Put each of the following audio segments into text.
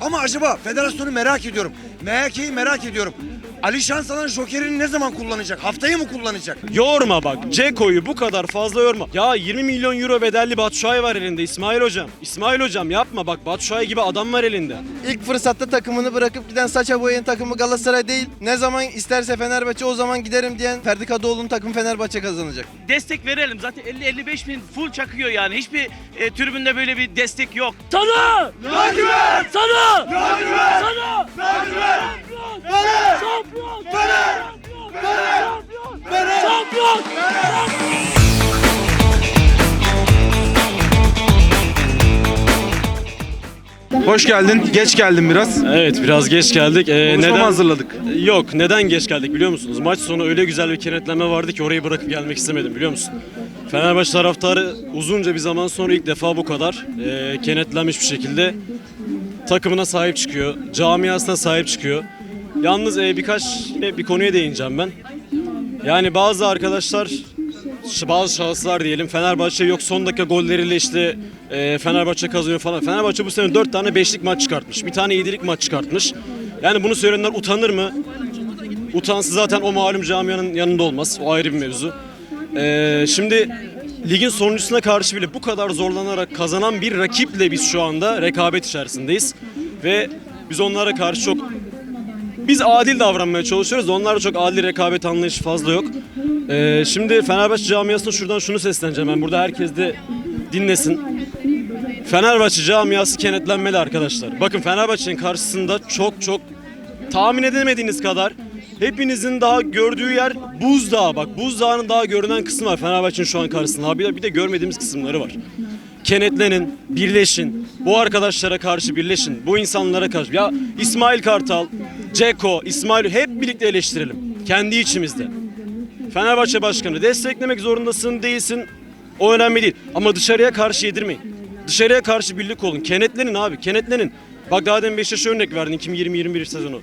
Ama acaba federasyonu merak ediyorum. MHK'yi merak ediyorum. Ali Şansalan Joker'ini ne zaman kullanacak? Haftayı mı kullanacak? Yorma bak. Ceko'yu bu kadar fazla yorma. Ya 20 milyon euro bedelli Batshuayi var elinde İsmail hocam. İsmail hocam yapma bak Batshuayi gibi adam var elinde. İlk fırsatta takımını bırakıp giden Saça Boya'nın takımı Galatasaray değil. Ne zaman isterse Fenerbahçe o zaman giderim diyen Ferdi Kadıoğlu'nun takımı Fenerbahçe kazanacak. destek verelim. Zaten 50-55 bin full çakıyor yani. Hiçbir e, tribünde böyle bir destek yok. Sana! Lacivert! Sana! Lacivert! Sana! Lacivert! Bana! Şampiyon! Hoş geldin. Geç geldin biraz. Evet biraz geç geldik. Ee, Konuşma neden hazırladık? Yok neden geç geldik biliyor musunuz? Maç sonu öyle güzel bir kenetlenme vardı ki orayı bırakıp gelmek istemedim biliyor musun? Fenerbahçe taraftarı uzunca bir zaman sonra ilk defa bu kadar e, kenetlenmiş bir şekilde takımına sahip çıkıyor. Camiasına sahip çıkıyor. Yalnız e, birkaç bir konuya değineceğim ben. Yani bazı arkadaşlar bazı şahıslar diyelim Fenerbahçe yok son dakika golleriyle işte e, Fenerbahçe kazanıyor falan. Fenerbahçe bu sene 4 tane 5'lik maç çıkartmış. Bir tane 7'lik maç çıkartmış. Yani bunu söyleyenler utanır mı? Utansız zaten o malum camianın yanında olmaz. O ayrı bir mevzu. E, şimdi ligin sonuncusuna karşı bile bu kadar zorlanarak kazanan bir rakiple biz şu anda rekabet içerisindeyiz. Ve biz onlara karşı çok biz adil davranmaya çalışıyoruz da onlarda çok adil rekabet anlayışı fazla yok. Ee, şimdi Fenerbahçe camiasına şuradan şunu sesleneceğim ben burada herkes de dinlesin. Fenerbahçe camiası kenetlenmeli arkadaşlar. Bakın Fenerbahçe'nin karşısında çok çok tahmin edemediğiniz kadar hepinizin daha gördüğü yer buzdağı. Bak buzdağının daha görünen kısmı var Fenerbahçe'nin şu an karşısında. Bir de, bir de görmediğimiz kısımları var. Kenetlenin, birleşin. Bu arkadaşlara karşı birleşin. Bu insanlara karşı. Ya İsmail Kartal, Ceko, İsmail hep birlikte eleştirelim. Kendi içimizde. Fenerbahçe Başkanı desteklemek zorundasın değilsin. O önemli değil. Ama dışarıya karşı yedirmeyin. Dışarıya karşı birlik olun. Kenetlenin abi. Kenetlenin. Bak daha demin Beşiktaş'a örnek verdin 2020-21 sezonu.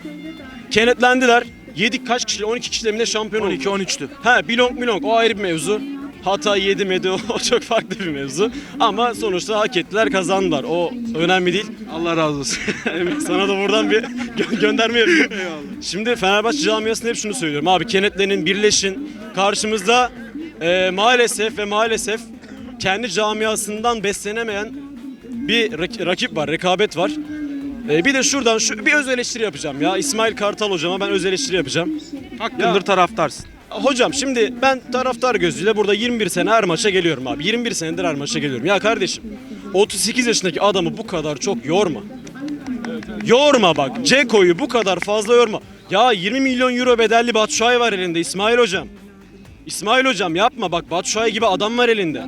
Kenetlendiler. Yedik kaç kişiyle? 12 kişiyle mi ne şampiyon oldu? 12 13'tü. Ha bilong bilong o ayrı bir mevzu. Hata yedi medi o çok farklı bir mevzu. Ama sonuçta hak ettiler kazandılar. O önemli değil. Allah razı olsun. Sana da buradan bir gö- gönderme yapıyorum. Şimdi Fenerbahçe camiasına hep şunu söylüyorum. Abi kenetlenin, birleşin. Karşımızda e, maalesef ve maalesef kendi camiasından beslenemeyen bir rak- rakip var, rekabet var. E, bir de şuradan şu bir öz eleştiri yapacağım ya. İsmail Kartal hocama ben öz eleştiri yapacağım. Hakkındır taraftarsın. Hocam şimdi ben taraftar gözüyle burada 21 sene her geliyorum abi. 21 senedir her geliyorum. Ya kardeşim 38 yaşındaki adamı bu kadar çok yorma. Yorma bak. Ceko'yu bu kadar fazla yorma. Ya 20 milyon euro bedelli Batshuayi var elinde İsmail hocam. İsmail hocam yapma bak Batshuayi gibi adam var elinde.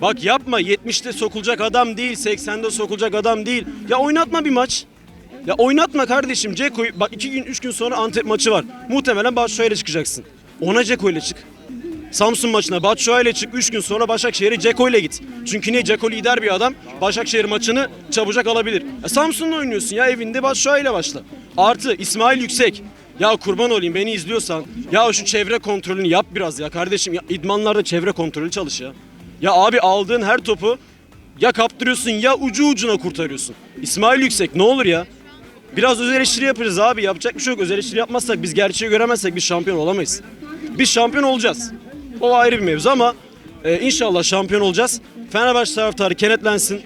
Bak yapma 70'te sokulacak adam değil 80'de sokulacak adam değil. Ya oynatma bir maç. Ya oynatma kardeşim Ceko'yu bak 2 gün 3 gün sonra Antep maçı var. Muhtemelen Batshuayi ile çıkacaksın. Ona Ceko ile çık. Samsun maçına Batshuayi ile çık 3 gün sonra Başakşehir'e Ceko ile git. Çünkü niye Ceko lider bir adam Başakşehir maçını çabucak alabilir. Ya Samsun'la oynuyorsun ya evinde Batshuayi ile başla. Artı İsmail Yüksek. Ya kurban olayım beni izliyorsan ya şu çevre kontrolünü yap biraz ya kardeşim ya idmanlarda çevre kontrolü çalış ya. Ya abi aldığın her topu ya kaptırıyorsun ya ucu ucuna kurtarıyorsun. İsmail Yüksek ne olur ya. Biraz öz eleştiri yapacağız abi. Yapacak bir şey yok. Öz eleştiri yapmazsak, biz gerçeği göremezsek biz şampiyon olamayız. Biz şampiyon olacağız. O ayrı bir mevzu ama e, inşallah şampiyon olacağız. Fenerbahçe taraftarı kenetlensin.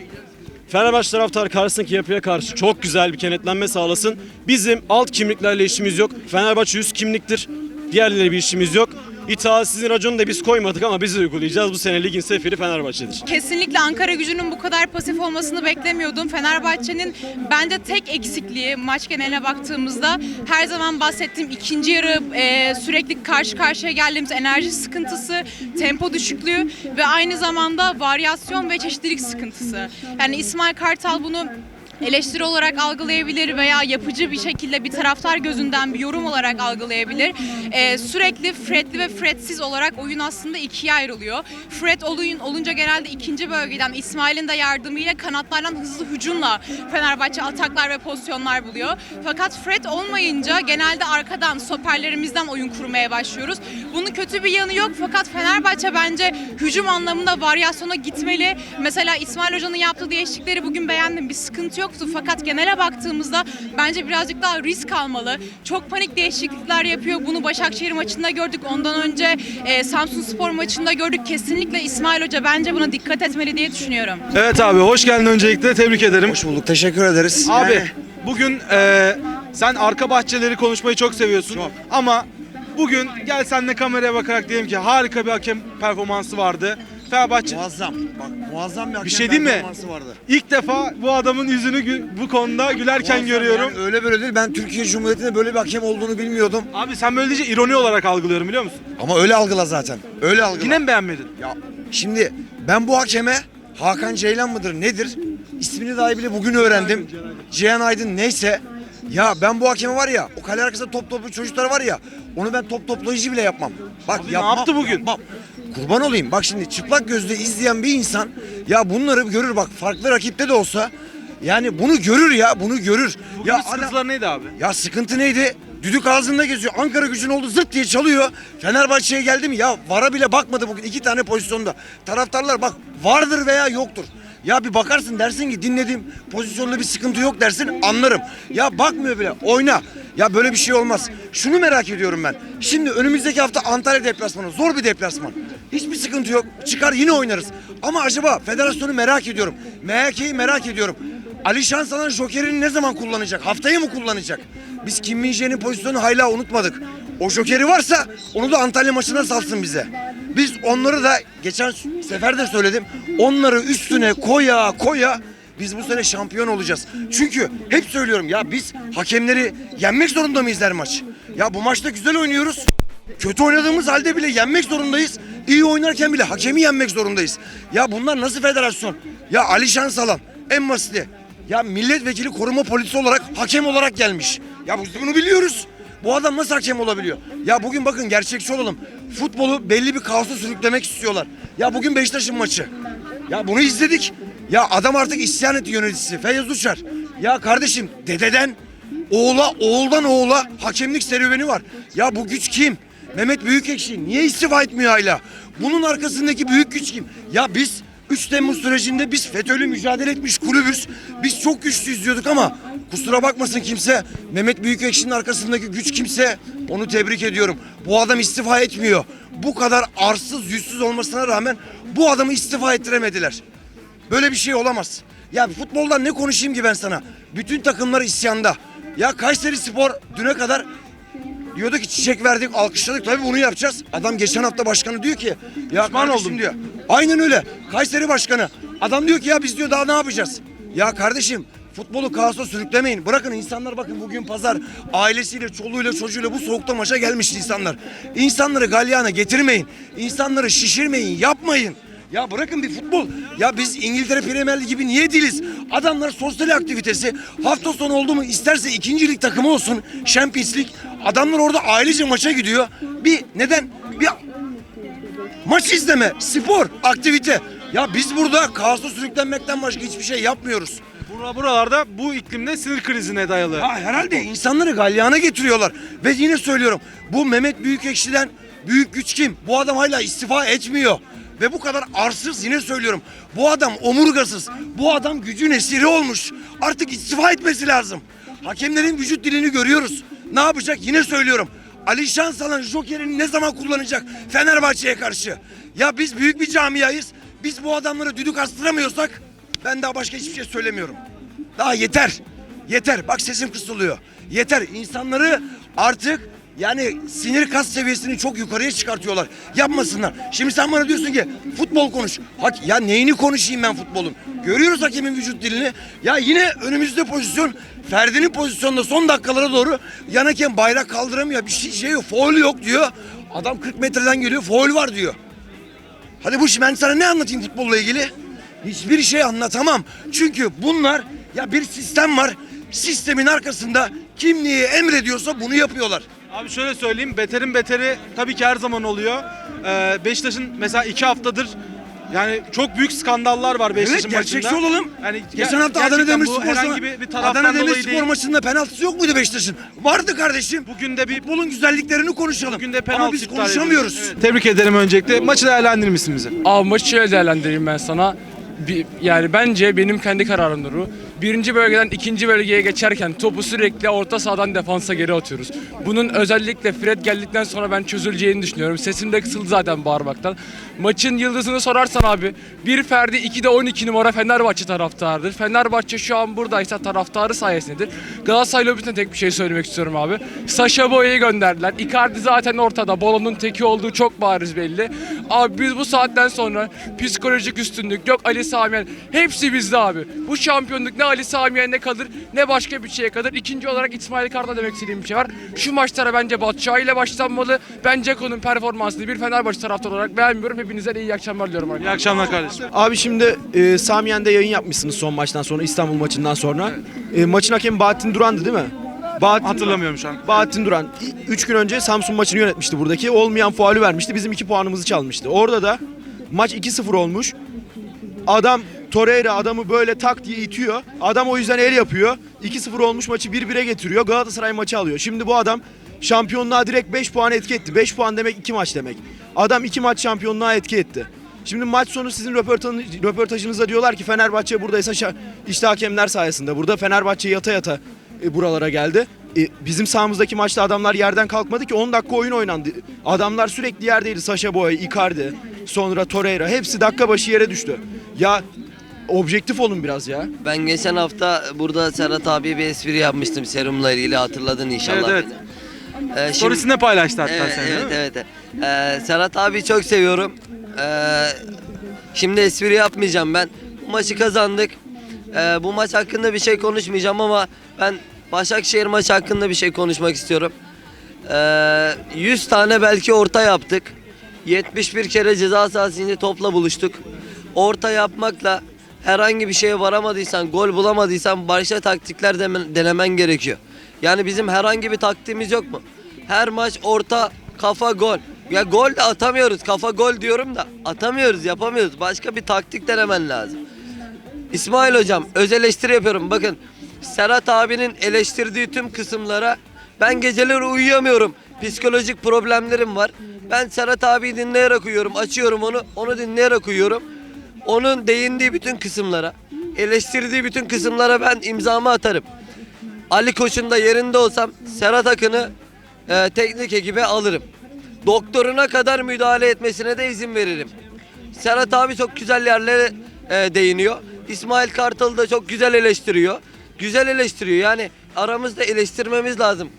Fenerbahçe taraftarı karşısındaki yapıya karşı çok güzel bir kenetlenme sağlasın. Bizim alt kimliklerle işimiz yok. Fenerbahçe üst kimliktir. Diğerleri bir işimiz yok. İtaatsizin raconu da biz koymadık ama biz uygulayacağız. Bu sene ligin sefiri Fenerbahçe'dir. Kesinlikle Ankara gücünün bu kadar pasif olmasını beklemiyordum. Fenerbahçe'nin bence tek eksikliği maç geneline baktığımızda her zaman bahsettiğim ikinci yarı e, sürekli karşı karşıya geldiğimiz enerji sıkıntısı, tempo düşüklüğü ve aynı zamanda varyasyon ve çeşitlilik sıkıntısı. Yani İsmail Kartal bunu eleştiri olarak algılayabilir veya yapıcı bir şekilde bir taraftar gözünden bir yorum olarak algılayabilir. Ee, sürekli Fred'li ve Fred'siz olarak oyun aslında ikiye ayrılıyor. Fred oyun olunca genelde ikinci bölgeden İsmail'in de yardımıyla kanatlardan hızlı hücumla Fenerbahçe ataklar ve pozisyonlar buluyor. Fakat Fred olmayınca genelde arkadan stoperlerimizden oyun kurmaya başlıyoruz. Bunun kötü bir yanı yok fakat Fenerbahçe bence hücum anlamında varyasyona gitmeli. Mesela İsmail Hoca'nın yaptığı değişiklikleri bugün beğendim. Bir sıkıntı yok. Yoktu. Fakat genele baktığımızda bence birazcık daha risk almalı. Çok panik değişiklikler yapıyor. Bunu Başakşehir maçında gördük. Ondan önce e, Samsun Spor maçında gördük. Kesinlikle İsmail Hoca bence buna dikkat etmeli diye düşünüyorum. Evet abi hoş geldin öncelikle tebrik ederim. Hoş bulduk. Teşekkür ederiz. Abi Yani- bugün e, sen arka bahçeleri konuşmayı çok seviyorsun. Çok. Ama bugün gel senle kameraya bakarak diyelim ki harika bir hakem performansı vardı. Fenerbahçe Muazzam. Bak muazzam bir, hakem şey değil mi? vardı. ilk defa bu adamın yüzünü bu konuda gülerken Muazzam görüyorum. yani öyle böyle değil. Ben Türkiye Cumhuriyeti'nde böyle bir hakem olduğunu bilmiyordum. Abi sen böyle deyince ironi olarak algılıyorum biliyor musun? Ama öyle algıla zaten. Öyle algıla. Yine mi beğenmedin? Ya şimdi ben bu hakeme Hakan Ceylan mıdır nedir? İsmini dahi bile bugün öğrendim. Cihan Aydın neyse. Ya ben bu hakeme var ya o kale arkasında top toplu çocuklar var ya onu ben top toplayıcı bile yapmam. Bak Abi ne yapmam, yaptı bugün? yapmam. Kurban olayım. Bak şimdi çıplak gözle izleyen bir insan ya bunları görür bak farklı rakipte de olsa yani bunu görür ya bunu görür. Bugün ya sıkıntılar neydi abi? ya sıkıntı neydi? Düdük ağzında geziyor. Ankara gücün oldu zırt diye çalıyor. Fenerbahçe'ye geldi mi? Ya vara bile bakmadı bugün iki tane pozisyonda. Taraftarlar bak vardır veya yoktur. Ya bir bakarsın dersin ki dinlediğim pozisyonda bir sıkıntı yok dersin anlarım. Ya bakmıyor bile oyna. Ya böyle bir şey olmaz. Şunu merak ediyorum ben. Şimdi önümüzdeki hafta Antalya deplasmanı. Zor bir deplasman. Hiçbir sıkıntı yok. Çıkar yine oynarız. Ama acaba federasyonu merak ediyorum. MHK'yi merak ediyorum. Ali Şansalan Joker'ini ne zaman kullanacak? Haftaya mı kullanacak? Biz Kim Min Jae'nin pozisyonunu hala unutmadık. O Joker'i varsa onu da Antalya maçına salsın bize. Biz onları da geçen sefer de söyledim. Onları üstüne koya koya biz bu sene şampiyon olacağız. Çünkü hep söylüyorum ya biz hakemleri yenmek zorunda mıyız her maç? Ya bu maçta güzel oynuyoruz. Kötü oynadığımız halde bile yenmek zorundayız. İyi oynarken bile hakemi yenmek zorundayız. Ya bunlar nasıl federasyon? Ya Ali Şansalan en basiti. Ya milletvekili koruma polisi olarak hakem olarak gelmiş. Ya biz bunu biliyoruz. Bu adam nasıl hakem olabiliyor? Ya bugün bakın gerçekçi olalım. Futbolu belli bir kaosa sürüklemek istiyorlar. Ya bugün Beşiktaş'ın maçı. Ya bunu izledik. Ya adam artık isyan etti yöneticisi Feyyaz Uçar. Ya kardeşim dededen oğula oğuldan oğula hakemlik serüveni var. Ya bu güç kim? Mehmet Büyükekşi niye istifa etmiyor hala? Bunun arkasındaki büyük güç kim? Ya biz 3 Temmuz sürecinde biz FETÖ'yle mücadele etmiş kulübüz. Biz çok güçlüyüz diyorduk ama kusura bakmasın kimse Mehmet Büyükekşi'nin arkasındaki güç kimse onu tebrik ediyorum. Bu adam istifa etmiyor. Bu kadar arsız yüzsüz olmasına rağmen bu adamı istifa ettiremediler. Böyle bir şey olamaz. Ya futboldan ne konuşayım ki ben sana? Bütün takımlar isyanda. Ya Kayseri Spor düne kadar diyordu ki çiçek verdik, alkışladık. Tabii bunu yapacağız. Adam geçen hafta başkanı diyor ki ya Pişman oldum. diyor. Aynen öyle. Kayseri başkanı. Adam diyor ki ya biz diyor daha ne yapacağız? Ya kardeşim futbolu kaosa sürüklemeyin. Bırakın insanlar bakın bugün pazar ailesiyle, çoluğuyla, çocuğuyla bu soğukta maça gelmiş insanlar. İnsanları galyana getirmeyin. İnsanları şişirmeyin, yapmayın. Ya bırakın bir futbol. Ya biz İngiltere Premier Ligi gibi niye değiliz? Adamlar sosyal aktivitesi hafta sonu oldu mu isterse ikinci lig takımı olsun. Champions League. Adamlar orada ailece maça gidiyor. Bir neden? Bir maç izleme, spor, aktivite. Ya biz burada kaosa sürüklenmekten başka hiçbir şey yapmıyoruz. Bura- Buralarda bu iklimde sinir krizine dayalı. Ha, herhalde insanları galyana getiriyorlar. Ve yine söylüyorum bu Mehmet Büyükekşi'den büyük güç kim? Bu adam hala istifa etmiyor. Ve bu kadar arsız yine söylüyorum. Bu adam omurgasız. Bu adam gücün esiri olmuş. Artık istifa etmesi lazım. Hakemlerin vücut dilini görüyoruz. Ne yapacak yine söylüyorum. Ali Şansalan Joker'ini ne zaman kullanacak Fenerbahçe'ye karşı? Ya biz büyük bir camiayız. Biz bu adamları düdük astıramıyorsak ben daha başka hiçbir şey söylemiyorum. Daha yeter. Yeter. Bak sesim kısılıyor. Yeter. İnsanları artık yani sinir kas seviyesini çok yukarıya çıkartıyorlar. Yapmasınlar. Şimdi sen bana diyorsun ki futbol konuş. Hak, ya neyini konuşayım ben futbolun? Görüyoruz hakemin vücut dilini. Ya yine önümüzde pozisyon. Ferdi'nin pozisyonunda son dakikalara doğru yan hakem bayrak kaldıramıyor. Bir şey, şey yok. Foul yok diyor. Adam 40 metreden geliyor. Foul var diyor. Hadi bu iş ben sana ne anlatayım futbolla ilgili? Hiçbir şey anlatamam. Çünkü bunlar ya bir sistem var. Sistemin arkasında kim neyi emrediyorsa bunu yapıyorlar. Abi şöyle söyleyeyim, beterin beteri tabii ki her zaman oluyor. Ee, Beşiktaş'ın mesela iki haftadır yani çok büyük skandallar var Beşiktaş'ın Evet gerçekçi maçında. olalım. Yani Geçen ger- hafta Adana gerçekten bu Demirspor herhangi bir, bir taraftan Adana dolayı Demirspor değil. maçında penaltısı yok muydu Beşiktaş'ın? Vardı kardeşim. Bugün de bir Futbolun güzelliklerini konuşalım. bugün de penaltı Ama biz iptal konuşamıyoruz. Evet. Tebrik ederim öncelikle. Maçı değerlendirir misin bize? Abi maçı şöyle değerlendireyim ben sana. Bir, yani bence benim kendi kararımdır bu. Birinci bölgeden ikinci bölgeye geçerken topu sürekli orta sahadan defansa geri atıyoruz. Bunun özellikle Fred geldikten sonra ben çözüleceğini düşünüyorum. Sesim de kısıldı zaten bağırmaktan. Maçın yıldızını sorarsan abi bir Ferdi 2'de 12 numara Fenerbahçe taraftarıdır. Fenerbahçe şu an buradaysa taraftarı sayesindedir. Galatasaray lobisine tek bir şey söylemek istiyorum abi. Sasha Boya'yı gönderdiler. Icardi zaten ortada. Bolon'un teki olduğu çok bariz belli. Abi biz bu saatten sonra psikolojik üstünlük yok Ali Samiyen. Hepsi bizde abi. Bu şampiyonluk ne Ali Samiyen'de kalır ne başka bir şeye kalır. İkinci olarak İsmail Kartal demek istediğim bir şey var. Şu maçlara bence Batşahi ile başlanmalı. Ben Ceko'nun performansını bir Fenerbahçe taraftarı olarak beğenmiyorum. Hepinize de iyi akşamlar diliyorum İyi arkadaşlar. akşamlar kardeşim. Abi şimdi e, Samiyen'de yayın yapmışsınız son maçtan sonra İstanbul maçından sonra. E, maçın hakemi Bahattin Duran'dı değil mi? Bahattin Hatırlamıyorum şu an. Bahattin Duran 3 gün önce Samsun maçını yönetmişti buradaki. Olmayan faulü vermişti. Bizim 2 puanımızı çalmıştı. Orada da maç 2-0 olmuş. Adam Torreira adamı böyle tak diye itiyor. Adam o yüzden el yapıyor. 2-0 olmuş maçı 1-1'e getiriyor. Galatasaray maçı alıyor. Şimdi bu adam şampiyonluğa direkt 5 puan etki etti. 5 puan demek 2 maç demek. Adam 2 maç şampiyonluğa etki etti. Şimdi maç sonu sizin röportaj- röportajınızda diyorlar ki Fenerbahçe buradaysa işte hakemler sayesinde. Burada Fenerbahçe yata yata e, buralara geldi. E, bizim sahamızdaki maçta adamlar yerden kalkmadı ki 10 dakika oyun oynandı. Adamlar sürekli yerdeydi. Sasha Boy, Icardi, sonra Torreira hepsi dakika başı yere düştü. Ya objektif olun biraz ya. Ben geçen hafta burada Serhat abiye bir espri yapmıştım serumla ilgili hatırladın inşallah. Evet, beni. Ee, Storiesinde paylaştı hatta evet, sen değil evet, mi? evet, evet. Ee, Serhat abi çok seviyorum. Ee, şimdi espri yapmayacağım ben. Bu maçı kazandık. Ee, bu maç hakkında bir şey konuşmayacağım ama ben Başakşehir maçı hakkında bir şey konuşmak istiyorum. Ee, 100 tane belki orta yaptık. 71 kere ceza sahası içinde topla buluştuk. Orta yapmakla herhangi bir şeye varamadıysan, gol bulamadıysan başka taktikler denemen gerekiyor. Yani bizim herhangi bir taktiğimiz yok mu? Her maç orta, kafa, gol. Ya gol de atamıyoruz. Kafa gol diyorum da atamıyoruz, yapamıyoruz. Başka bir taktik denemen lazım. İsmail hocam öz eleştiri yapıyorum. Bakın Serhat abinin eleştirdiği tüm kısımlara ben geceleri uyuyamıyorum. Psikolojik problemlerim var. Ben Serhat abiyi dinleyerek uyuyorum. Açıyorum onu. Onu dinleyerek uyuyorum. Onun değindiği bütün kısımlara, eleştirdiği bütün kısımlara ben imzamı atarım. Ali Koç'un da yerinde olsam Serhat Akın'ı e, teknik ekibe alırım. Doktoruna kadar müdahale etmesine de izin veririm. Serhat abi çok güzel yerlere e, değiniyor. İsmail Kartal'ı da çok güzel eleştiriyor. Güzel eleştiriyor yani aramızda eleştirmemiz lazım.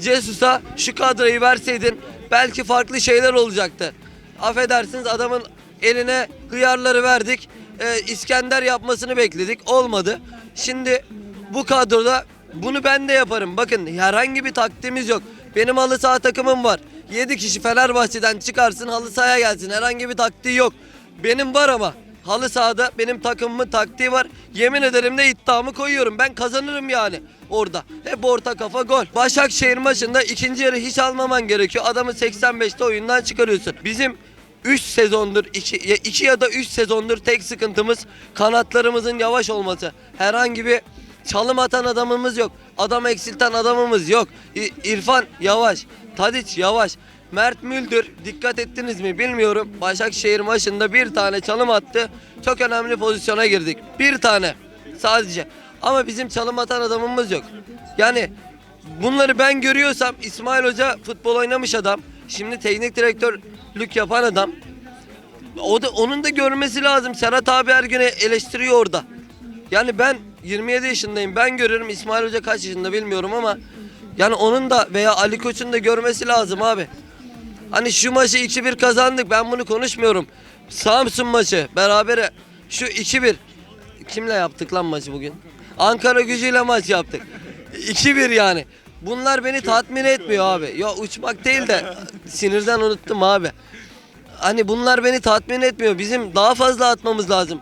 Cesus'a şu kadroyu verseydin belki farklı şeyler olacaktı. Affedersiniz adamın eline hıyarları verdik. E, İskender yapmasını bekledik. Olmadı. Şimdi bu kadroda bunu ben de yaparım. Bakın herhangi bir taktiğimiz yok. Benim halı saha takımım var. 7 kişi Fenerbahçe'den çıkarsın halı sahaya gelsin. Herhangi bir taktiği yok. Benim var ama halı sahada benim takımımın taktiği var. Yemin ederim de iddiamı koyuyorum. Ben kazanırım yani orada. Hep orta kafa gol. Başakşehir maçında ikinci yarı hiç almaman gerekiyor. Adamı 85'te oyundan çıkarıyorsun. Bizim 3 sezondur 2 2 ya da 3 sezondur tek sıkıntımız kanatlarımızın yavaş olması. Herhangi bir çalım atan adamımız yok. Adam eksilten adamımız yok. İrfan yavaş. Tadiç yavaş. Mert Müldür dikkat ettiniz mi bilmiyorum. Başakşehir maçında bir tane çalım attı. Çok önemli pozisyona girdik. Bir tane sadece. Ama bizim çalım atan adamımız yok. Yani bunları ben görüyorsam İsmail Hoca futbol oynamış adam. Şimdi teknik direktörlük yapan adam. O da onun da görmesi lazım. Serhat abi her gün eleştiriyor orada. Yani ben 27 yaşındayım. Ben görüyorum İsmail Hoca kaç yaşında bilmiyorum ama yani onun da veya Ali Koç'un da görmesi lazım abi. Hani şu maçı 2-1 kazandık. Ben bunu konuşmuyorum. Samsun maçı berabere şu 2-1 kimle yaptık lan maçı bugün? Ankara gücüyle maç yaptık. 2-1 yani. Bunlar beni tatmin etmiyor abi. Ya uçmak değil de sinirden unuttum abi. Hani bunlar beni tatmin etmiyor. Bizim daha fazla atmamız lazım.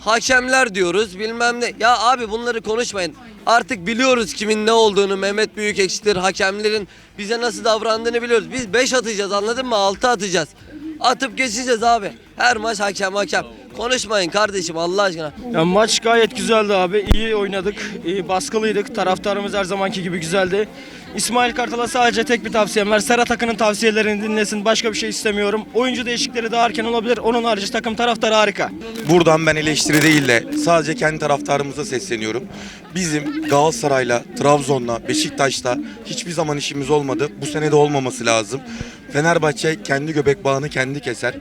Hakemler diyoruz bilmem ne. Ya abi bunları konuşmayın. Artık biliyoruz kimin ne olduğunu. Mehmet Büyükekşi'dir. Hakemlerin bize nasıl davrandığını biliyoruz. Biz 5 atacağız anladın mı? 6 atacağız. Atıp geçeceğiz abi. Her maç hakem hakem. Konuşmayın kardeşim Allah aşkına. Ya maç gayet güzeldi abi. İyi oynadık. iyi baskılıydık. Taraftarımız her zamanki gibi güzeldi. İsmail Kartal'a sadece tek bir tavsiyem var. Serhat Akın'ın tavsiyelerini dinlesin. Başka bir şey istemiyorum. Oyuncu değişikleri daha erken olabilir. Onun harici takım taraftarı harika. Buradan ben eleştiri değil de sadece kendi taraftarımıza sesleniyorum. Bizim Galatasaray'la, Trabzon'la, Beşiktaş'ta hiçbir zaman işimiz olmadı. Bu sene de olmaması lazım. Fenerbahçe kendi göbek bağını kendi keser.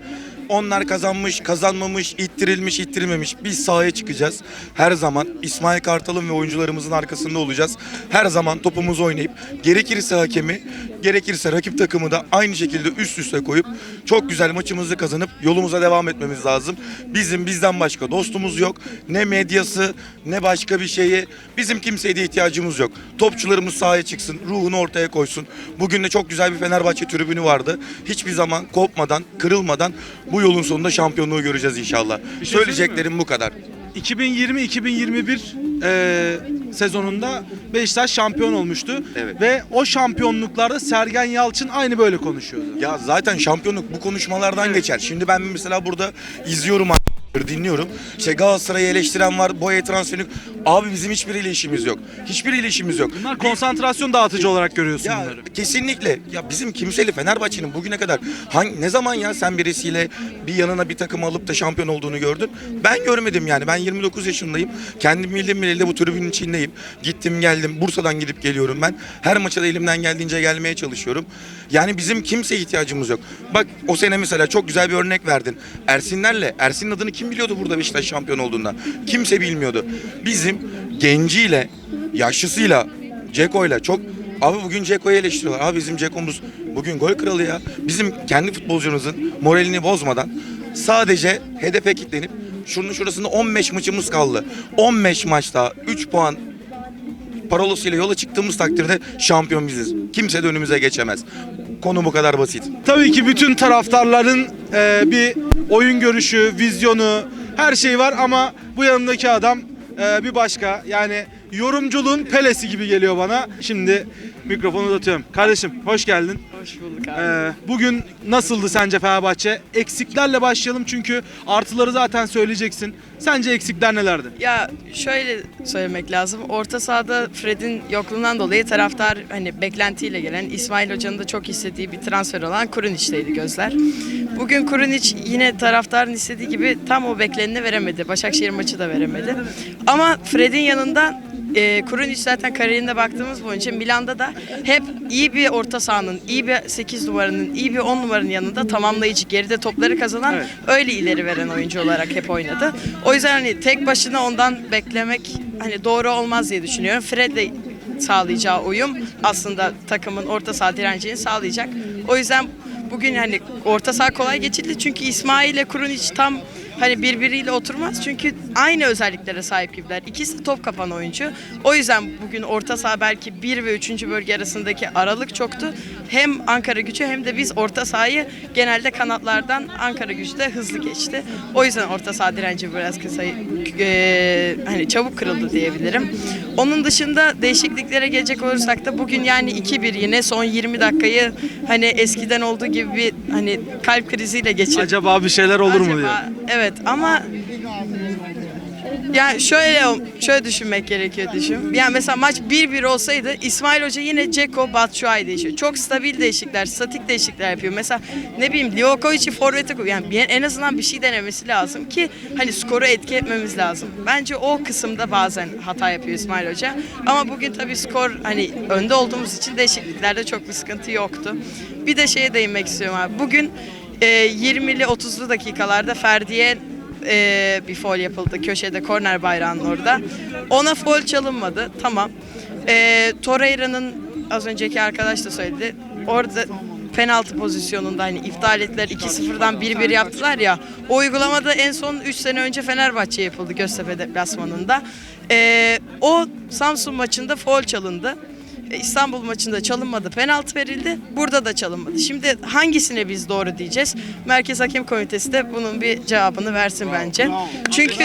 Onlar kazanmış, kazanmamış, ittirilmiş, ittirilmemiş. Biz sahaya çıkacağız. Her zaman İsmail Kartal'ın ve oyuncularımızın arkasında olacağız. Her zaman topumuzu oynayıp gerekirse hakemi, gerekirse rakip takımı da aynı şekilde üst üste koyup çok güzel maçımızı kazanıp yolumuza devam etmemiz lazım. Bizim bizden başka dostumuz yok. Ne medyası, ne başka bir şeyi. Bizim kimseye de ihtiyacımız yok. Topçularımız sahaya çıksın, ruhunu ortaya koysun. Bugün de çok güzel bir Fenerbahçe tribünü vardı. Hiçbir zaman kopmadan, kırılmadan bu yolun sonunda şampiyonluğu göreceğiz inşallah. Bir şey Söyleyeceklerim bu kadar. 2020-2021 e, sezonunda Beşiktaş şampiyon olmuştu. Evet. Ve o şampiyonluklarda Sergen Yalçın aynı böyle konuşuyordu. Ya zaten şampiyonluk bu konuşmalardan geçer. Şimdi ben mesela burada izliyorum dinliyorum. İşte Galatasaray'ı eleştiren var, boya transferi. Abi bizim hiçbiriyle işimiz yok. Hiçbiriyle işimiz yok. Bunlar konsantrasyon dağıtıcı olarak görüyorsun Ya bunları. kesinlikle. Ya bizim kimseli Fenerbahçe'nin bugüne kadar hangi ne zaman ya sen birisiyle bir yanına bir takım alıp da şampiyon olduğunu gördün? Ben görmedim yani. Ben 29 yaşındayım. Kendim bildim bileli bu tribünün içindeyim. Gittim geldim. Bursa'dan gidip geliyorum ben. Her maça da elimden geldiğince gelmeye çalışıyorum. Yani bizim kimseye ihtiyacımız yok. Bak o sene mesela çok güzel bir örnek verdin. Ersinlerle. Ersin'in adını kim biliyordu burada Beşiktaş şampiyon olduğunda? Kimse bilmiyordu. Bizim genciyle, yaşlısıyla, Ceko'yla çok Abi bugün Ceko'yu eleştiriyorlar. Abi bizim Ceko'muz bugün gol kralı ya. Bizim kendi futbolcumuzun moralini bozmadan sadece hedefe kilitlenip şunun şurasında 15 maçımız kaldı. 15 maçta 3 puan parolasıyla yola çıktığımız takdirde şampiyon biziz. Kimse de önümüze geçemez. Konu bu kadar basit. Tabii ki bütün taraftarların e, bir oyun görüşü, vizyonu, her şey var ama bu yanındaki adam e, bir başka. Yani yorumculuğun pelesi gibi geliyor bana. Şimdi mikrofonu uzatıyorum. Kardeşim hoş geldin. Hoş bulduk abi. E, bugün nasıldı sence Fenerbahçe? Eksiklerle başlayalım çünkü artıları zaten söyleyeceksin. Sence eksikler nelerdi? Ya şöyle söylemek lazım. Orta sahada Fred'in yokluğundan dolayı taraftar hani beklentiyle gelen İsmail Hoca'nın da çok istediği bir transfer olan Kuruniç'teydi gözler. Bugün Kuruniç yine taraftarın istediği gibi tam o bekleneni veremedi. Başakşehir maçı da veremedi. Ama Fred'in yanında e, Kurunic zaten kariyerinde baktığımız boyunca Milan'da da hep iyi bir orta sahanın, iyi bir 8 numaranın, iyi bir 10 numaranın yanında tamamlayıcı, geride topları kazanan Evet. öyle ileri veren oyuncu olarak hep oynadı. O yüzden hani tek başına ondan beklemek hani doğru olmaz diye düşünüyorum. Fred de sağlayacağı uyum aslında takımın orta saha direncini sağlayacak. O yüzden bugün hani orta saha kolay geçildi çünkü İsmail ile Kurunic tam hani birbiriyle oturmaz. Çünkü aynı özelliklere sahip gibiler. İkisi de top kapan oyuncu. O yüzden bugün orta saha belki 1 ve 3. bölge arasındaki aralık çoktu. Hem Ankara gücü hem de biz orta sahayı genelde kanatlardan Ankara gücü de hızlı geçti. O yüzden orta saha direnci biraz kısa eee, hani çabuk kırıldı diyebilirim. Onun dışında değişikliklere gelecek olursak da bugün yani 2-1 yine son 20 dakikayı hani eskiden olduğu gibi bir hani kalp kriziyle geçirdik. Acaba bir şeyler olur mu Acaba- diye. Evet ama yani şöyle şöyle düşünmek gerekiyor düşün. Yani mesela maç 1-1 olsaydı İsmail Hoca yine Ceko, Batshuayi değişiyor. Çok stabil değişiklikler, statik değişiklikler yapıyor. Mesela ne bileyim Livakovic'i forvete koy. Yani en azından bir şey denemesi lazım ki hani skoru etki etmemiz lazım. Bence o kısımda bazen hata yapıyor İsmail Hoca. Ama bugün tabii skor hani önde olduğumuz için değişikliklerde çok bir sıkıntı yoktu. Bir de şeye değinmek istiyorum abi. Bugün e, 20'li 30'lu dakikalarda Ferdi'ye e, bir foul yapıldı köşede korner bayrağının orada. Ona foul çalınmadı. Tamam. E, Torreira'nın az önceki arkadaş da söyledi. Orada penaltı pozisyonunda hani iptal ettiler 2-0'dan 1-1 yaptılar ya. O uygulamada en son 3 sene önce Fenerbahçe yapıldı Göztepe deplasmanında. E, o Samsun maçında foul çalındı. E, İstanbul maçında çalınmadı, penaltı verildi. Burada da çalınmadı. Şimdi hangisine biz doğru diyeceğiz? Merkez Hakem Komitesi de bunun bir cevabını versin bence. Çünkü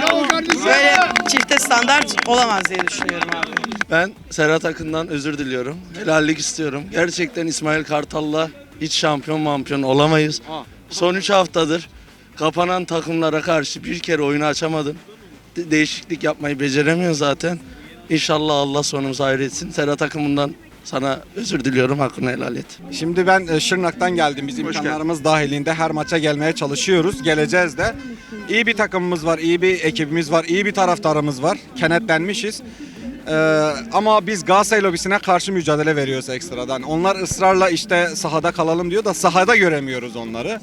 böyle çifte standart olamaz diye düşünüyorum abi. Ben Serhat Akın'dan özür diliyorum. Helallik istiyorum. Gerçekten İsmail Kartal'la hiç şampiyon mampiyon olamayız. Son 3 haftadır Kapanan takımlara karşı bir kere oyunu açamadın. De- değişiklik yapmayı beceremiyorsun zaten. İnşallah Allah sonumuzu hayretsin. Serhat takımından sana özür diliyorum. Hakkını helal et. Şimdi ben e, Şırnak'tan geldim. Biz imkanlarımız dahilinde her maça gelmeye çalışıyoruz. Geleceğiz de. İyi bir takımımız var, iyi bir ekibimiz var, iyi bir taraftarımız var. Kenetlenmişiz. Ee, ama biz Galatasaray lobisine karşı mücadele veriyoruz ekstradan. Onlar ısrarla işte sahada kalalım diyor da sahada göremiyoruz onları.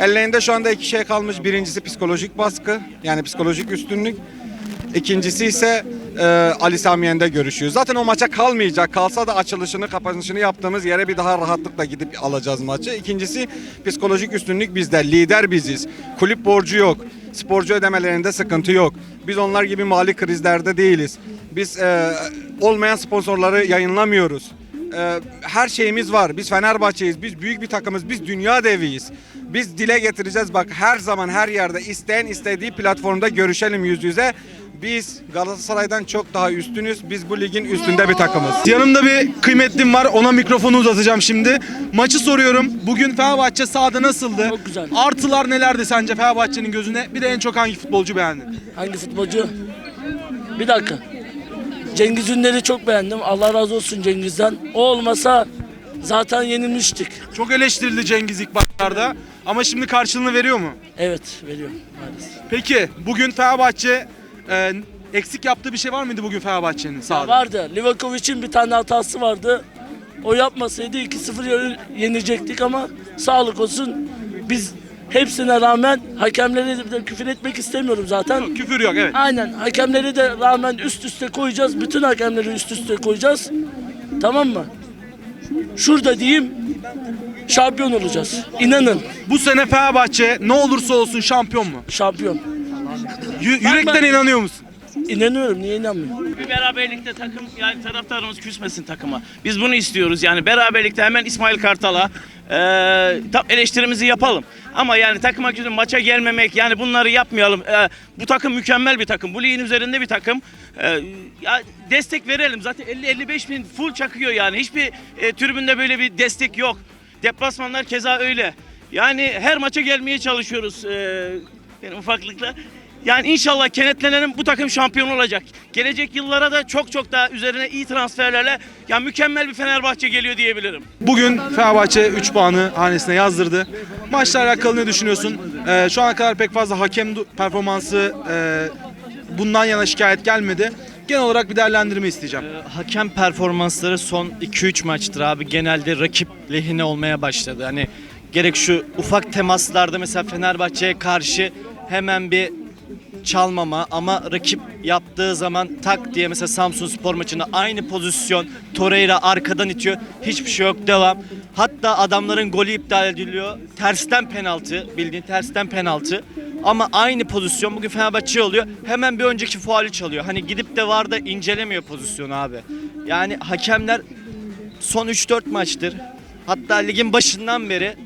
Ellerinde şu anda iki şey kalmış. Birincisi psikolojik baskı yani psikolojik üstünlük. İkincisi ise e, Ali Sami Yen'de görüşüyor. Zaten o maça kalmayacak. Kalsa da açılışını, kapanışını yaptığımız yere bir daha rahatlıkla gidip alacağız maçı. İkincisi psikolojik üstünlük bizde. Lider biziz. Kulüp borcu yok. Sporcu ödemelerinde sıkıntı yok. Biz onlar gibi mali krizlerde değiliz. Biz e, olmayan sponsorları yayınlamıyoruz. E, her şeyimiz var. Biz Fenerbahçe'yiz. Biz büyük bir takımız. Biz dünya deviyiz. Biz dile getireceğiz bak her zaman her yerde isteyen istediği platformda görüşelim yüz yüze. Biz Galatasaray'dan çok daha üstünüz. Biz bu ligin üstünde bir takımız. Yanımda bir kıymetlim var. Ona mikrofonu uzatacağım şimdi. Maçı soruyorum. Bugün Fenerbahçe sahada nasıldı? Çok güzel. Artılar nelerdi sence Fenerbahçe'nin gözüne? Bir de en çok hangi futbolcu beğendin? Hangi futbolcu? Bir dakika. Cengiz Ünder'i çok beğendim. Allah razı olsun Cengiz'den. O olmasa zaten yenilmiştik. Çok eleştirildi Cengiz ilk başlarda. Ama şimdi karşılığını veriyor mu? Evet veriyor maalesef. Peki bugün Fenerbahçe e, eksik yaptığı bir şey var mıydı bugün Fenerbahçe'nin sahada? Vardı. Livakovic'in bir tane hatası vardı. O yapmasaydı 2-0 yenecektik ama sağlık olsun. Biz hepsine rağmen hakemlere de küfür etmek istemiyorum zaten. Küfür yok evet. Aynen. Hakemleri de rağmen üst üste koyacağız. Bütün hakemleri üst üste koyacağız. Tamam mı? Şurada diyeyim şampiyon olacağız. İnanın. Bu sene Fenerbahçe ne olursa olsun şampiyon mu? Şampiyon. Yü- yürekten inanıyor musun? İnanıyorum. Niye inanmıyorum? Bir beraberlikte takım yani taraftarımız küsmesin takıma. Biz bunu istiyoruz yani beraberlikte hemen İsmail Kartal'a e, tam eleştirimizi yapalım. Ama yani takıma gidip maça gelmemek yani bunları yapmayalım. E, bu takım mükemmel bir takım. Bu ligin üzerinde bir takım. E, ya destek verelim. Zaten 50-55 bin full çakıyor yani. Hiçbir e, tribünde böyle bir destek yok. Deplasmanlar keza öyle. Yani her maça gelmeye çalışıyoruz. E, benim ufaklıkla. Yani inşallah kenetlenelim bu takım şampiyon olacak. Gelecek yıllara da çok çok daha üzerine iyi transferlerle ya mükemmel bir Fenerbahçe geliyor diyebilirim. Bugün Fenerbahçe 3 puanı hanesine yazdırdı. Maçla alakalı ne düşünüyorsun? Ee, şu ana kadar pek fazla hakem performansı e, bundan yana şikayet gelmedi. Genel olarak bir değerlendirme isteyeceğim. Hakem performansları son 2-3 maçtır abi genelde rakip lehine olmaya başladı. Hani gerek şu ufak temaslarda mesela Fenerbahçe'ye karşı hemen bir çalmama ama rakip yaptığı zaman tak diye mesela Samsun Spor maçında aynı pozisyon Torreira arkadan itiyor. Hiçbir şey yok devam. Hatta adamların golü iptal ediliyor. Tersten penaltı bildiğin tersten penaltı. Ama aynı pozisyon bugün Fenerbahçe oluyor. Hemen bir önceki faali çalıyor. Hani gidip de var da incelemiyor pozisyonu abi. Yani hakemler son 3-4 maçtır. Hatta ligin başından beri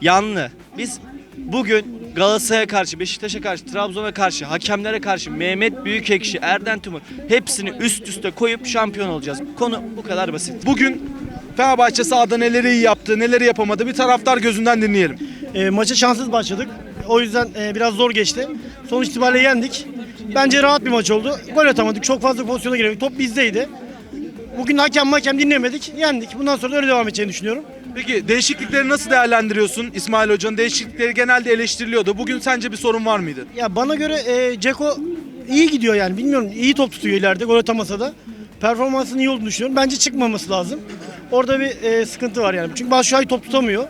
yanlı. Biz bugün Galatasaray'a karşı, Beşiktaş'a karşı, Trabzon'a karşı, hakemlere karşı Mehmet Büyükekşi, Erden Timur hepsini üst üste koyup şampiyon olacağız. Konu bu kadar basit. Bugün Fenerbahçe sahada neleri iyi yaptı, neleri yapamadı bir taraftar gözünden dinleyelim. E, maça şanssız başladık. O yüzden e, biraz zor geçti. Sonuç itibariyle yendik. Bence rahat bir maç oldu. Gol atamadık. Çok fazla pozisyona giremedik. Top bizdeydi. Bugün hakem hakem dinlemedik. Yendik. Bundan sonra da öyle devam edeceğini düşünüyorum. Peki değişiklikleri nasıl değerlendiriyorsun İsmail Hoca'nın? Değişiklikleri genelde eleştiriliyordu. Bugün sence bir sorun var mıydı? Ya bana göre e, Ceko iyi gidiyor yani. Bilmiyorum iyi top tutuyor ileride gol atamasa da. Performansının iyi olduğunu düşünüyorum. Bence çıkmaması lazım. Orada bir e, sıkıntı var yani. Çünkü Başşuay top tutamıyor.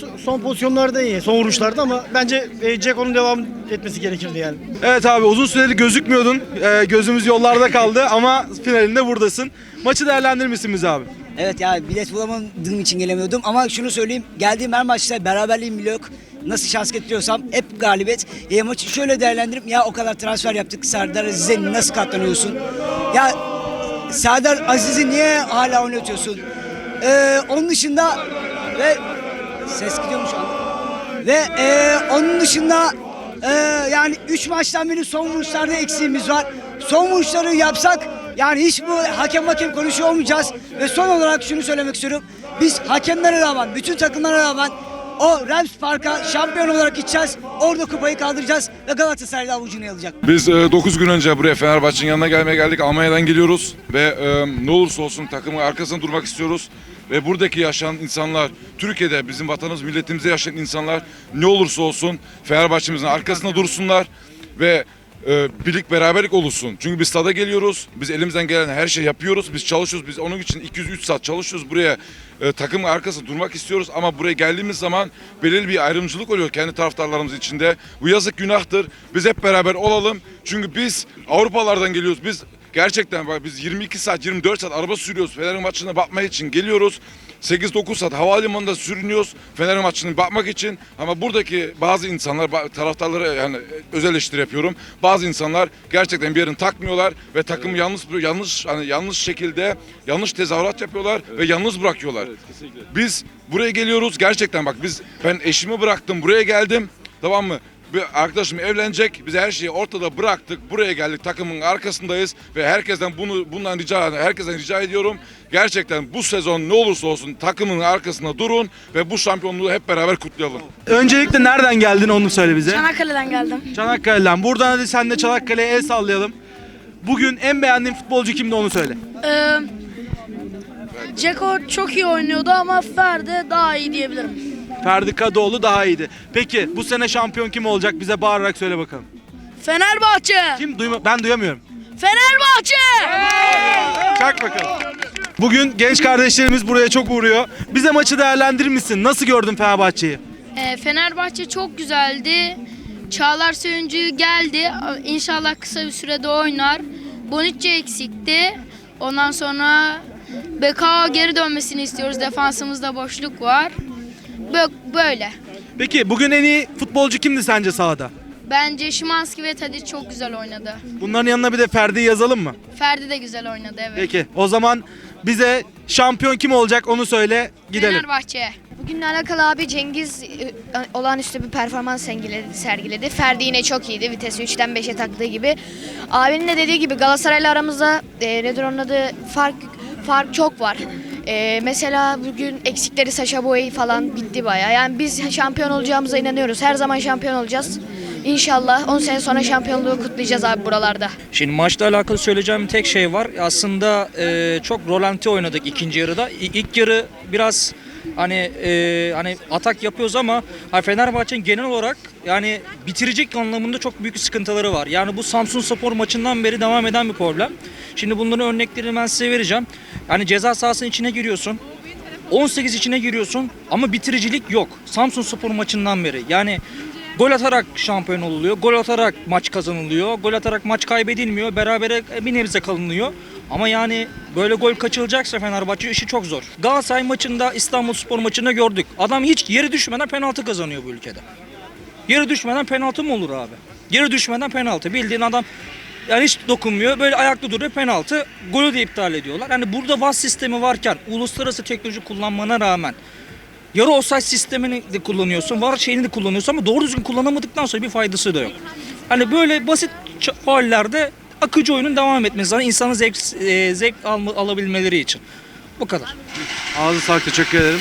So- Son pozisyonlarda iyi, son vuruşlarda ama bence e, Ceko'nun devam etmesi gerekirdi yani. Evet abi uzun süredir gözükmüyordun. Ee, gözümüz yollarda kaldı ama finalinde buradasın. Maçı değerlendirir misin bize abi? Evet ya bilet bulamadığım için gelemiyordum ama şunu söyleyeyim geldiğim her maçta beraberliğim bile yok. Nasıl şans getiriyorsam hep galibiyet. E, maçı şöyle değerlendirip ya o kadar transfer yaptık Serdar Aziz'e nasıl katlanıyorsun? Ya Serdar Aziz'i niye hala oynatıyorsun? Ee, onun dışında ve ses gidiyor mu şu anda? Ve e, onun dışında e, yani 3 maçtan beri son vuruşlarda eksiğimiz var. Son vuruşları yapsak yani hiç bu hakem hakem konuşuyor olmayacağız. Ve son olarak şunu söylemek istiyorum. Biz hakemlere rağmen, bütün takımlara rağmen O Rams Park'a şampiyon olarak gideceğiz. Orada kupayı kaldıracağız ve Galatasaray'da avucunu yalayacak. Biz 9 gün önce buraya Fenerbahçe'nin yanına gelmeye geldik. Almanya'dan geliyoruz ve e, ne olursa olsun takımın arkasında durmak istiyoruz. Ve buradaki yaşayan insanlar, Türkiye'de bizim vatanımız, milletimizde yaşayan insanlar ne olursa olsun Fenerbahçe'mizin arkasında dursunlar ve e, birlik beraberlik olursun. Çünkü biz stada geliyoruz. Biz elimizden gelen her şeyi yapıyoruz. Biz çalışıyoruz. Biz onun için 203 saat çalışıyoruz. Buraya e, takımın arkasında durmak istiyoruz. Ama buraya geldiğimiz zaman belirli bir ayrımcılık oluyor kendi taraftarlarımız içinde. Bu yazık günahtır. Biz hep beraber olalım. Çünkü biz Avrupalardan geliyoruz. Biz gerçekten bak biz 22 saat 24 saat araba sürüyoruz. Fener'in maçına bakmak için geliyoruz. 8-9 saat havalimanında sürünüyoruz Fener'in maçına bakmak için. Ama buradaki bazı insanlar, taraftarlara yani özel eleştiri yapıyorum. Bazı insanlar gerçekten bir yerini takmıyorlar ve takımı yanlış yanlış hani yanlış şekilde yanlış tezahürat yapıyorlar ve yalnız bırakıyorlar. Biz buraya geliyoruz gerçekten bak biz ben eşimi bıraktım buraya geldim tamam mı? Bir arkadaşım evlenecek. Biz her şeyi ortada bıraktık. Buraya geldik. Takımın arkasındayız ve herkesten bunu bundan rica herkesten rica ediyorum. Gerçekten bu sezon ne olursa olsun takımın arkasında durun ve bu şampiyonluğu hep beraber kutlayalım. Öncelikle nereden geldin onu söyle bize. Çanakkale'den geldim. Çanakkale'den. Buradan hadi sen de Çanakkale'ye el sallayalım. Bugün en beğendiğin futbolcu kimdi onu söyle. Ee, Ceko çok iyi oynuyordu ama Ferdi daha iyi diyebilirim. Ferdi Kadıoğlu daha iyiydi. Peki bu sene şampiyon kim olacak? Bize bağırarak söyle bakalım. Fenerbahçe! Kim? Duyma ben duyamıyorum. Fenerbahçe! Çak bakalım. Bugün genç kardeşlerimiz buraya çok uğruyor. Bize maçı değerlendirir misin? Nasıl gördün Fenerbahçe'yi? Ee, Fenerbahçe çok güzeldi. Çağlar Söyüncü geldi. İnşallah kısa bir sürede oynar. Bonucci eksikti. Ondan sonra Bekao geri dönmesini istiyoruz. Defansımızda boşluk var. Bö- Böyle. Peki bugün en iyi futbolcu kimdi sence sahada? Bence Şimanski ve Tadic çok güzel oynadı. Bunların yanına bir de Ferdi'yi yazalım mı? Ferdi de güzel oynadı evet. Peki o zaman bize şampiyon kim olacak onu söyle gidelim. Fenerbahçe. Bugünle alakalı abi Cengiz e, olağanüstü bir performans sergiledi. sergiledi. Ferdi yine çok iyiydi. Vitesi 3'ten 5'e taktığı gibi. Abinin de dediği gibi Galatasaray'la aramızda e, nedir onun adı fark fark çok var. E, mesela bugün eksikleri Saşa Boey falan bitti baya. Yani biz şampiyon olacağımıza inanıyoruz. Her zaman şampiyon olacağız. İnşallah 10 sene sonra şampiyonluğu kutlayacağız abi buralarda. Şimdi maçla alakalı söyleyeceğim tek şey var. Aslında e, çok rolanti oynadık ikinci yarıda. İlk yarı biraz hani e, hani atak yapıyoruz ama hani Fenerbahçe'nin genel olarak yani bitirecek anlamında çok büyük sıkıntıları var. Yani bu Samsun Spor maçından beri devam eden bir problem. Şimdi bunların örneklerini ben size vereceğim. Yani ceza sahasının içine giriyorsun. 18 içine giriyorsun ama bitiricilik yok. Samsun Spor maçından beri. Yani gol atarak şampiyon oluyor. Gol atarak maç kazanılıyor. Gol atarak maç kaybedilmiyor. Berabere bir nebze kalınıyor. Ama yani böyle gol kaçılacaksa Fenerbahçe işi çok zor. Galatasaray maçında İstanbul Spor maçında gördük. Adam hiç yeri düşmeden penaltı kazanıyor bu ülkede. Yeri düşmeden penaltı mı olur abi? Yeri düşmeden penaltı. Bildiğin adam yani hiç dokunmuyor. Böyle ayakta duruyor penaltı. Golü de iptal ediyorlar. Yani burada VAR sistemi varken uluslararası teknoloji kullanmana rağmen yarı offside sistemini de kullanıyorsun. VAR şeyini de kullanıyorsun ama doğru düzgün kullanamadıktan sonra bir faydası da yok. Hani böyle basit faullerde akıcı oyunun devam etmesi lazım. İnsanın zevk, e, zevk alma- alabilmeleri için. Bu kadar. Ağzı sağlık teşekkür ederim.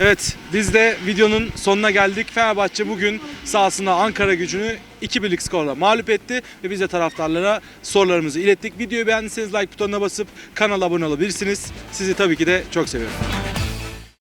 Evet biz de videonun sonuna geldik. Fenerbahçe bugün sahasında Ankara gücünü 2 birlik skorla mağlup etti ve biz de taraftarlara sorularımızı ilettik. Videoyu beğendiyseniz like butonuna basıp kanala abone olabilirsiniz. Sizi tabii ki de çok seviyorum.